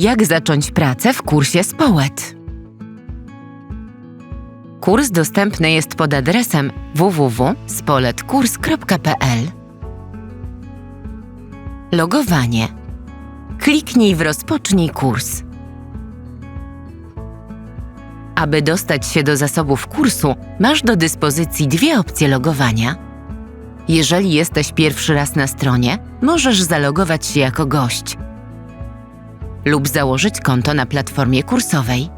Jak zacząć pracę w kursie Społet? Kurs dostępny jest pod adresem www.spoletkurs.pl. Logowanie. Kliknij w Rozpocznij kurs. Aby dostać się do zasobów kursu, masz do dyspozycji dwie opcje logowania. Jeżeli jesteś pierwszy raz na stronie, możesz zalogować się jako gość lub założyć konto na platformie kursowej.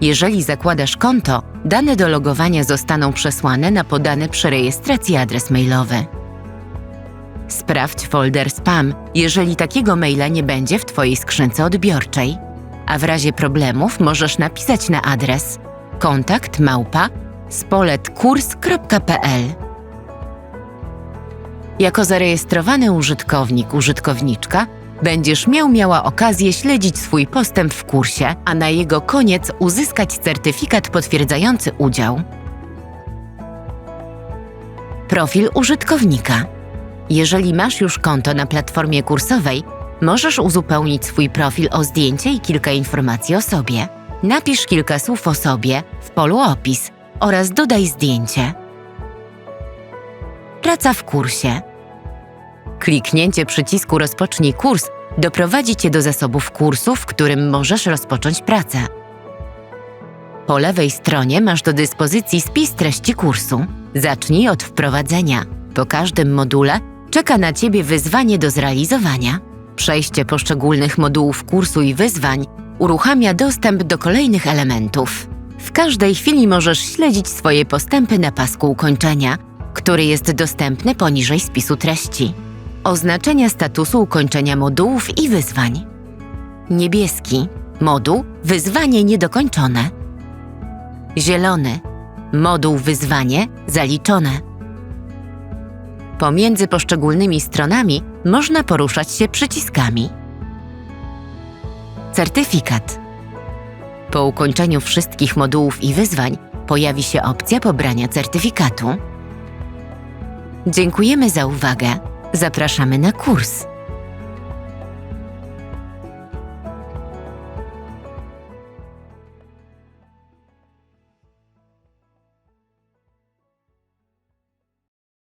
Jeżeli zakładasz konto, dane do logowania zostaną przesłane na podany przy rejestracji adres mailowy. Sprawdź folder spam, jeżeli takiego maila nie będzie w Twojej skrzynce odbiorczej. A w razie problemów możesz napisać na adres kontakt małpa spoletkurs.pl. Jako zarejestrowany użytkownik, użytkowniczka będziesz miał miała okazję śledzić swój postęp w kursie, a na jego koniec uzyskać certyfikat potwierdzający udział. Profil użytkownika. Jeżeli masz już konto na platformie kursowej, możesz uzupełnić swój profil o zdjęcie i kilka informacji o sobie. Napisz kilka słów o sobie w polu opis oraz dodaj zdjęcie. Praca w kursie. Kliknięcie przycisku Rozpocznij kurs doprowadzi Cię do zasobów kursu, w którym możesz rozpocząć pracę. Po lewej stronie masz do dyspozycji spis treści kursu. Zacznij od wprowadzenia. Po każdym module czeka na Ciebie wyzwanie do zrealizowania. Przejście poszczególnych modułów kursu i wyzwań uruchamia dostęp do kolejnych elementów. W każdej chwili możesz śledzić swoje postępy na pasku ukończenia, który jest dostępny poniżej spisu treści. Oznaczenia statusu ukończenia modułów i wyzwań. Niebieski moduł wyzwanie niedokończone. Zielony moduł wyzwanie zaliczone. Pomiędzy poszczególnymi stronami można poruszać się przyciskami. Certyfikat. Po ukończeniu wszystkich modułów i wyzwań pojawi się opcja pobrania certyfikatu. Dziękujemy za uwagę. Zapraszamy na kurs.